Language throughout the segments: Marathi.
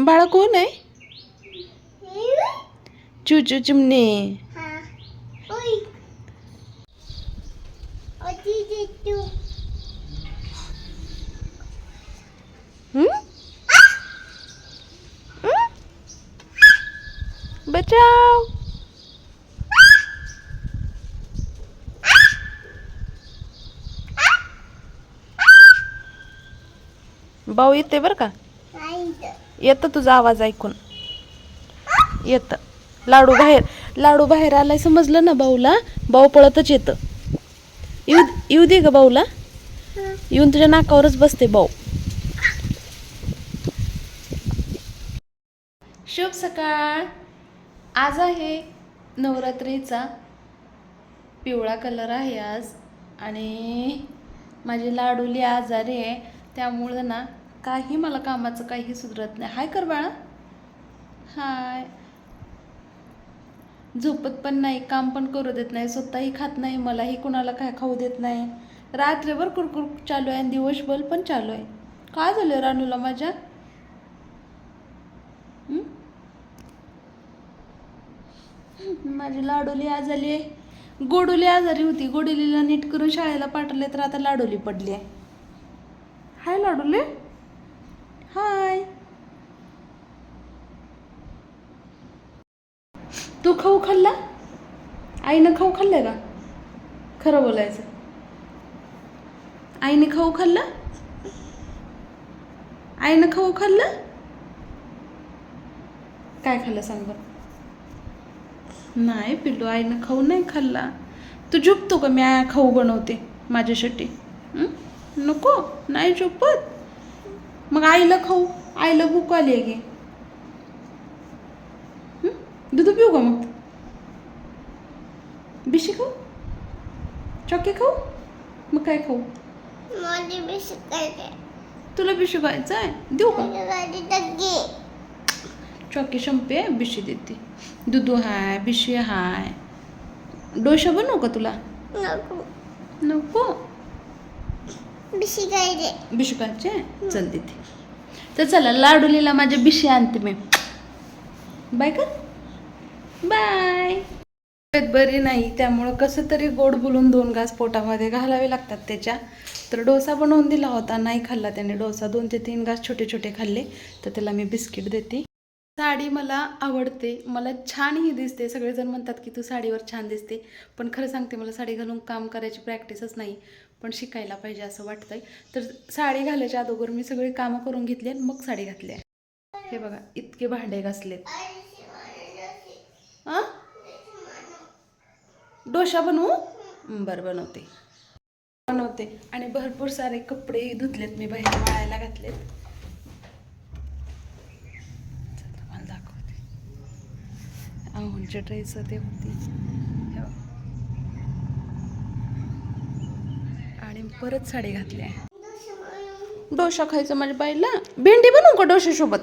बाळा कोण आहे? चुचू चिमणे. हम्म? हम्म? बचाव. भाऊ येते बरं का? येतं तुझा आवाज ऐकून. येतं. लाडू बाहेर लाडू बाहेर आलाय समजलं ना भाऊला भाऊ पळतच येतं. येऊ येऊ दे ग भाऊला येऊन तुझ्या नाकावरच बसते भाऊ शुभ सकाळ. आज आहे नवरात्रीचा पिवळा कलर आहे आज. आणि माझी लाडूली आजारी आहे. त्यामुळं ना काही मला कामाचं काही सुधरत नाही. हाय कर बाळा हाय. झोपत पण नाही काम पण करू देत नाही स्वतःही खात नाही मलाही कुणाला काय खाऊ देत नाही. रात्रभर कुरकुर चालू आहे आणि दिवसभर पण चालू आहे. काय झालं रानूला माझ्या? माझी लाडोली आजारी आहे. गोडोली आजारी होती. गोडोलीला नीट करून शाळेला पाठवले तर आता लाडोली पडली आहे. हाय लाडोली. हाय. तू खाऊ खाल्ला? आईनं खाऊ खाल्लं का? खरं बोलायचं. आईने खाऊ खाल्ला? आईनं खाऊ खाल्लं? काय खाल्लं सांग बरं? नाही पिल्लू आईनं खाऊ नाही खाल्ला. तू झोपतो का? मी आया खाऊ बनवते माझ्यासाठी. नको? नाही झोपत? मग आईला खाऊ. आईला भूक आली आहे हं? दूध पिऊ का मग? बिशी खाऊ? चॉकी खाऊ? मग काय खाऊ? तुला बिशी खायचं आहे? देऊ का? चॉकी शंपे बिशी देते. दुधू हाय बिशी हाय. डोशा बनवू का तुला? नको? बिशी चल देते तर चला लाडुलीला माझ्या बिशी आणते मी. बाय कर बाय. बरी नाही त्यामुळं कसं तरी गोड बोलून दोन घास पोटामध्ये घालावे लागतात त्याच्या. तर डोसा बनवून दिला होता नाही खाल्ला त्याने डोसा. दोन ते तीन घास छोटे छोटे खाल्ले तर त्याला मी बिस्किट देते. साडी मला आवडते मला छानही दिसते. सगळेजण म्हणतात की तू साडीवर छान दिसते पण खरं सांगते मला साडी घालून काम करायची प्रॅक्टिसच नाही. पण शिकायला पाहिजे असं वाटतंय. तर साडी घालायच्या अगोदर मी सगळी कामं करून घेतली आणि मग साडी घातली आहे. हे बघा इतके भांडे घासलेत. हां डोशा बनवू? बरं बनवते. बनवते. आणि भरपूर सारे कपडे धुतलेत मी बाहेर वाळायला घातलेत. मला दाखवते. आहोंच्या ड्रेस ते होती हे बघ. आणि परत साडी घातली आहे. डोसा खायचं माझ्या बाईला? भेंडी बनवू का डोशासोबत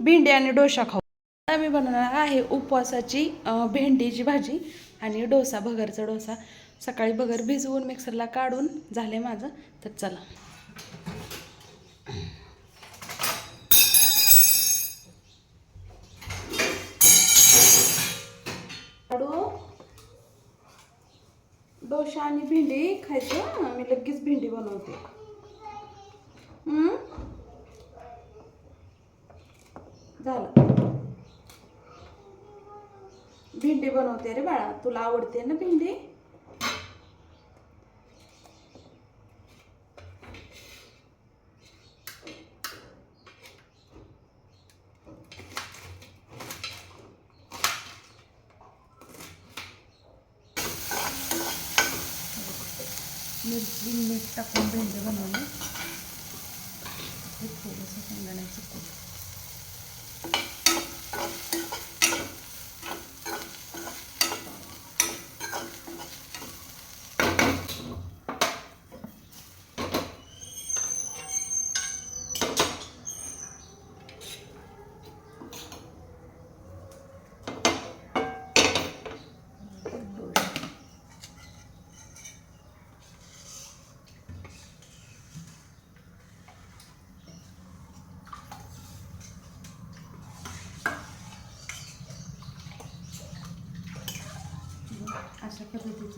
भेंडी आणि डोसा खाऊ. आता मी बनवणार आहे उपवासाची भेंडीची भाजी आणि डोसा भगरचा डोसा. सकाळी भगर भिजवून मिक्सरला काढून झाले माझं तर चला. आणि भेंडी खायचं मी लगेच भेंडी बनवते. हम्म? झालं. भेंडी बनवते रे बाळा तुला आवडते ना भेंडी? मिरची मीठ टाकून भेंडी बनवली. थोडंसं शेंगदाण्याचं कूट.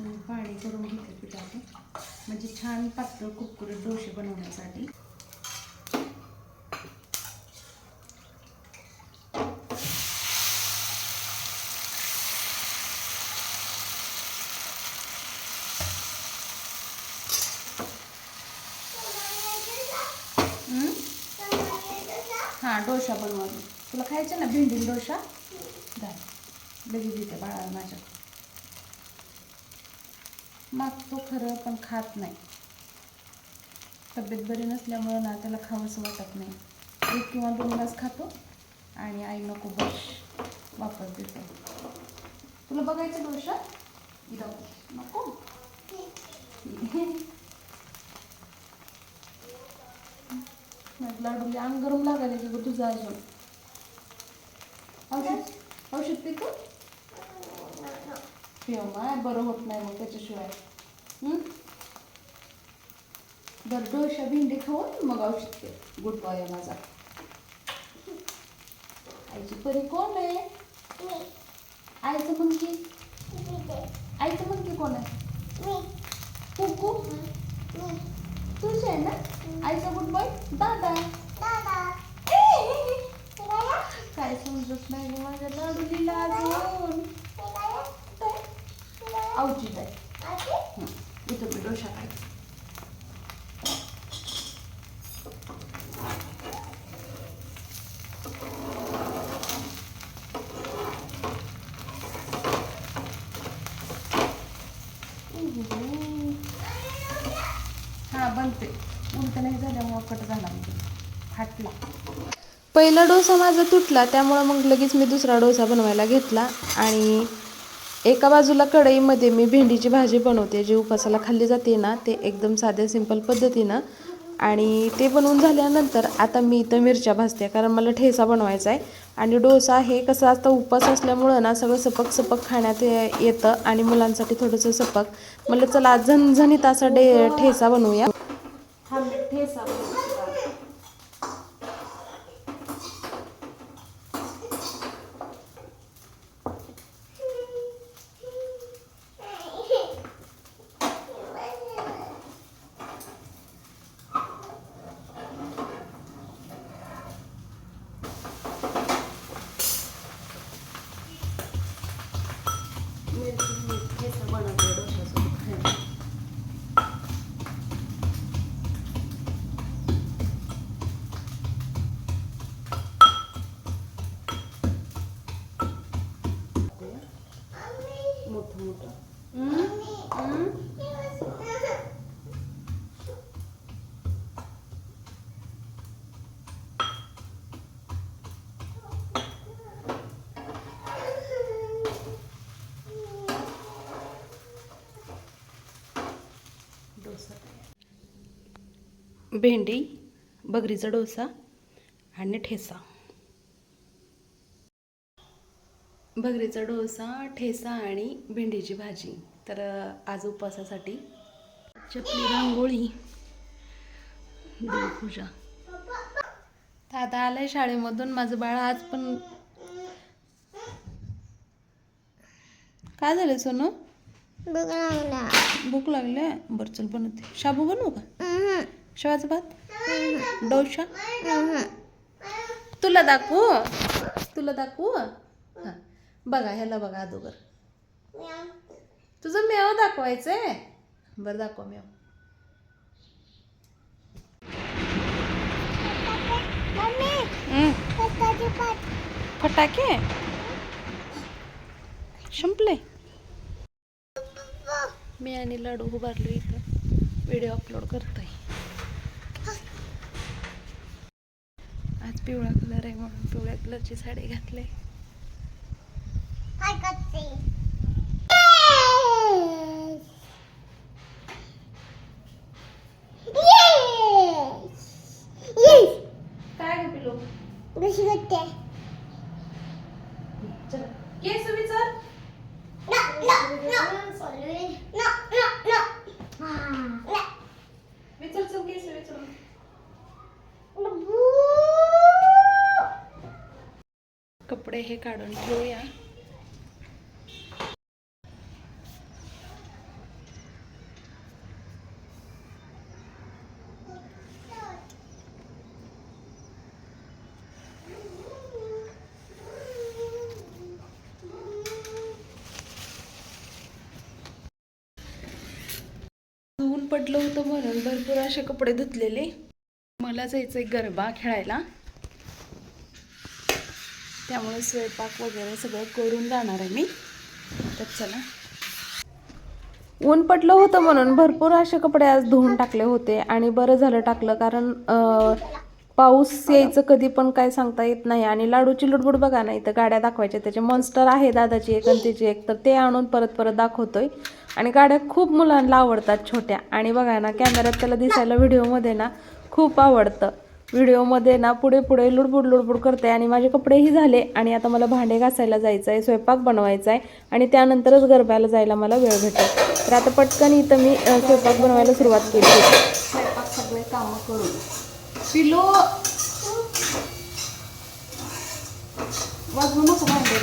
मी पाणी करून घेते पिठाचे म्हणजे छान पातळ कुरकुरीत डोसे बनवण्यासाठी? हां डोसा बनवा. तुला खायचं ना भेंडी डोसा? घाल लगेच देते बाळाला माझ्या मागतो खरं पण खात नाही. तब्येत बरी नसल्यामुळं ना त्याला खावंसं वाटत नाही. एक किंवा दोन ग्लास खातो आणि आई नको बस वापर देतो. तुला बघायचं डोसा इथं नको? लाडूला अंग गरम लागायला की गं तुझं अजून. औषध? औषध पितो? माय बरं होत नाही मग त्याच्याशिवाय? हं? बरं डोशा भेंडी खाऊन मग औषध पे गुड बॉय आहे माझा. आईची परी कोण आहे? आईचं मंकी आईचं मंकी कोण आहे? कुकू? तुझी आहे ना? आईचा गुड बॉय दादा काय समजत नाही गं माझ्या लाडूलीला अजून औचित आहे हं, इथं मी डोशा खायचा हा बनते उलट नाही झाल्यामुळं कट झाला म्हणजे फाटला पहिला डोसा माझा तुटला त्यामुळं मग लगेच मी दुसरा डोसा बनवायला घेतला. आणि एका बाजूला कढईमध्ये मी भेंडीची भाजी बनवते जी उपासाला खाल्ली जाते ना ते एकदम साध्या सिंपल पद्धतीनं. आणि ते बनवून झाल्यानंतर आता मी इथं मिरच्या भाजते कारण मला ठेसा बनवायचा आहे. आणि डोसा हे कसं आता उपास असल्यामुळं ना सगळं सपक सपक खाण्यात ये- येतं आणि मुलांसाठी थोडंसं सपक. म्हणलं चला झणझणीत असा डे ठेचा बनवूया. ठेसा भेंडी बगरीचा डोसा आणि ठेसा. बगरीचा डोसा ठेसा आणि भेंडीची भाजी. तर आज उपवासासाठी चपली रांगोळी. देवपूजा दादा आलाय शाळेमधून माझं बाळ आज पण काय झालं सोनू? भूक लागले. बरं चल बनवते. शाबू बनवू का? शेवाचा भात? डोशा तुला दाखवू? तुला दाखवू? हां. बघा ह्याला बघा अगोदर तुझं मेव दाखवायचंय? बरं दाखव मेव फटाके? संपले. मी आणि लाडू उभारलो इथं. व्हिडिओ अपलोड करतोय. आज पिवळा कलर आहे म्हणून पिवळ्या कलरची साडी घातली काय गं पिलो चल. केस विचार विचार चल केस विचार कपडे हे काढून ठेवूया. पडलं होतं म्हणून भरपूर असे कपडे धुतलेले. मला जायचं आहे गरबा खेळायला. त्यामुळे स्वयंपाक वगैरे सगळं करून जाणार आहे मी. तर चला. ऊन पडलं होतं म्हणून भरपूर असे कपडे आज धुवून टाकले होते आणि बरं झालं टाकलं कारण अं, पाऊस यायचं कधी पण काय सांगता येत नाही. आणि लाडूची लुडबुड बघा ना इथं गाड्या दाखवायच्या. त्याचे मॉन्स्टर आहे दादाची एक आणि तिची एक. तर ते आणून परत परत दाखवतोय. आणि गाड्या खूप मुलांना आवडतात छोट्या. आणि बघा ना कॅमेऱ्यात त्याला दिसायला व्हिडिओमध्ये ना खूप आवडतं. व्हिडिओमध्ये ना पुढे पुढे लुडबुड लुडबुड करते आणि माझे कपडेही झाले. आणि आता मला भांडे घासायला जायचं आहे स्वयंपाक बनवायचा आहे आणि त्यानंतरच गरब्याला जायला मला वेळ भेटेल. तर आता पटकन इथं मी स्वयंपाक बनवायला सुरुवात केली. स्वयंपाक सगळे कामं करून. पिलो. वाजवू नको भांडे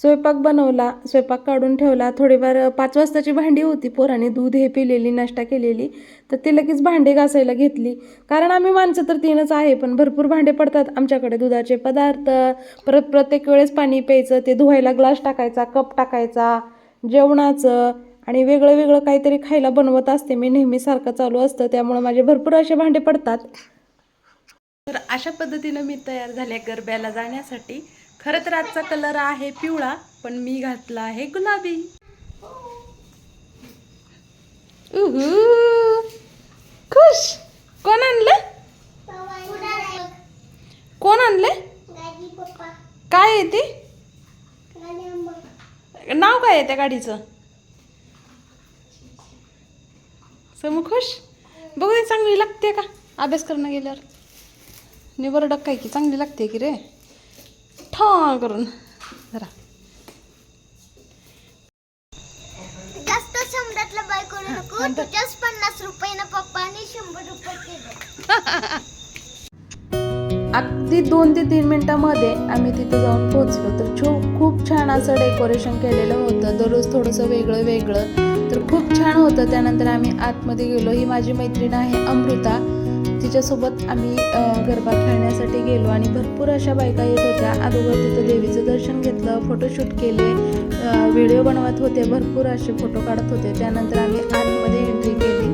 स्वयंपाक बनवला स्वयंपाक काढून ठेवला. थोडीफार पाच वाजताची भांडी होती पोराने. दूध हे पिलेली नाश्ता केलेली. तर ती लगेच भांडे घासायला घेतली. कारण आम्ही माणसं तर तीनच आहे पण भरपूर भांडे पडतात. आमच्याकडे दुधाचे पदार्थ परत प्रत्येक वेळेस पाणी प्यायचं ते धुवायला ग्लास टाकायचा कप टाकायचा जेवणाचं. आणि वेगळं वेगळं काहीतरी खायला बनवत असते. मी नेहमी सारखं चालू असतं. त्यामुळे माझे भरपूर असे भांडे पडतात. तर अशा पद्धतीनं मी तयार झाले गरब्याला जाण्यासाठी. खरं तर आजचा कलर आहे पिवळा पण मी घातला आहे गुलाबी. उहू. खुश! कोण आणलं? कोण आणले? काय आहे ते? नाव काय आहे त्या गाडीचं? समू खुश? बघू दे चांगली लागते का? अभ्यास करणं गेल्यावर. निबर डक्काय की चांगली लागते की रे? ठा करून. जरा तुझ्याच पन्नास पप्पाने शंभर रुपये केले. अगदी दोन ते तीन मिनिटामध्ये आम्ही तिथे जाऊन पोहोचलो. तर छो खूप छान असं डेकोरेशन केलेलं होतं. दररोज थोडंसं वेगळं वेगळं. तर खूप छान होतं. त्यानंतर आम्ही आतमध्ये गेलो. ही माझी मैत्रीण आहे अमृता. तिच्यासोबत आम्ही गरबा खेळण्यासाठी गेलो आणि भरपूर अशा बायका येत होत्या. अगोदर तिथं देवीचं दर्शन घेतलं फोटोशूट केले व्हिडिओ बनवत होते भरपूर असे फोटो काढत होते. त्यानंतर आम्ही आतमध्ये एंट्री केली.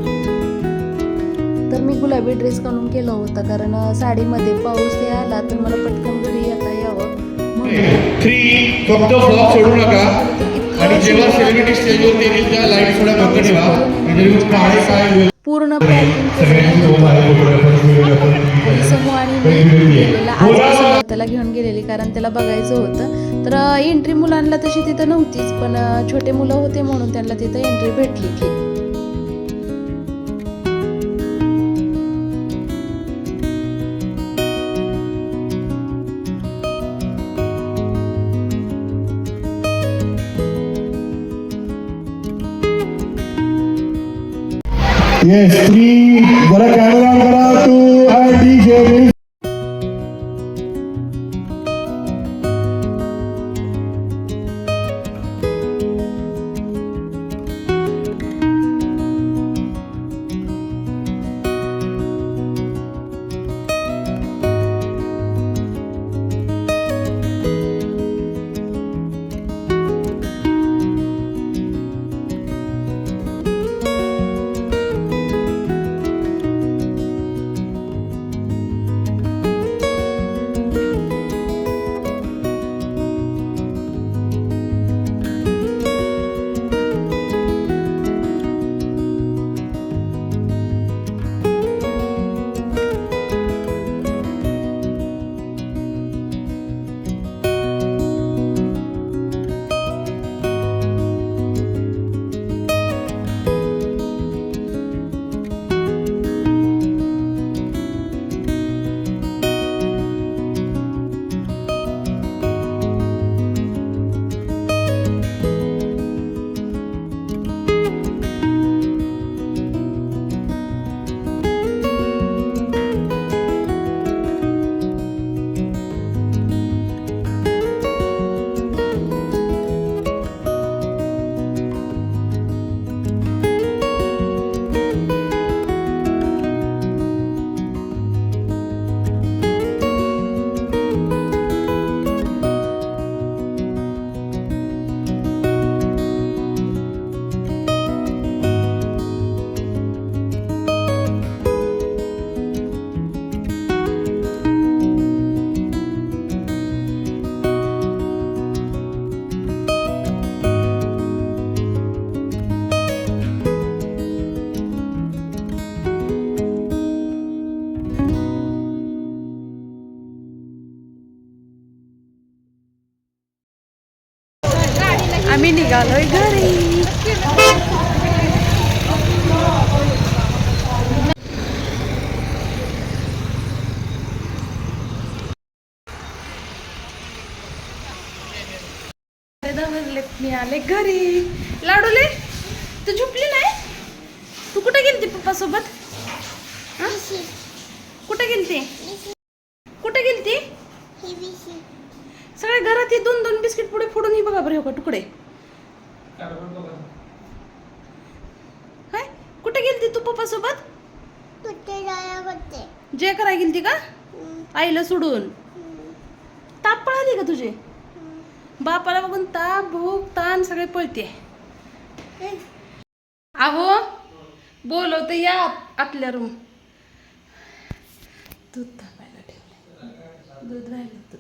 तर मी गुलाबी ड्रेस घालून केलं होतं कारण साडीमध्ये पाऊस हे आला तर मला पटकन घरी येता यावं म्हणून. आणि जेव्हा सेलिब्रिटी स्टेजवर त्या लाइट थोड्या बंद ठेवा. म्हणजे काळे काय पूर्ण गेलेला आज त्याला घेऊन गेलेली कारण त्याला बघायचं होतं. तर एंट्री मुलांना तशी तिथं नव्हतीच पण छोटे मुलं होते म्हणून त्यांना तिथं एंट्री भेटली ये स्त्री थ्री जरा कॅमेरा निघालोय घरी. मी आले घरी. लाडूले तू झोपली नाही? तू कुठे गेलती पप्पा सोबत कुठे गेलती? कुठे गेलती? सगळ्या घरात हे दोन दोन बिस्किट पुढे फोडून ही बघा बरं हो का तुकडे. हाय कुठे गेलती तू पप्पा सोबत तुटे जाया करते जे कराय गेलती का? आईला सोडून? ताप पळाली का तुझे? बापाला बघून ताप भूक ताण सगळे पळते. आहो बोलवते या आत- आतल्या रूम दूध तापायला ठेवलंय. दूध राहिलं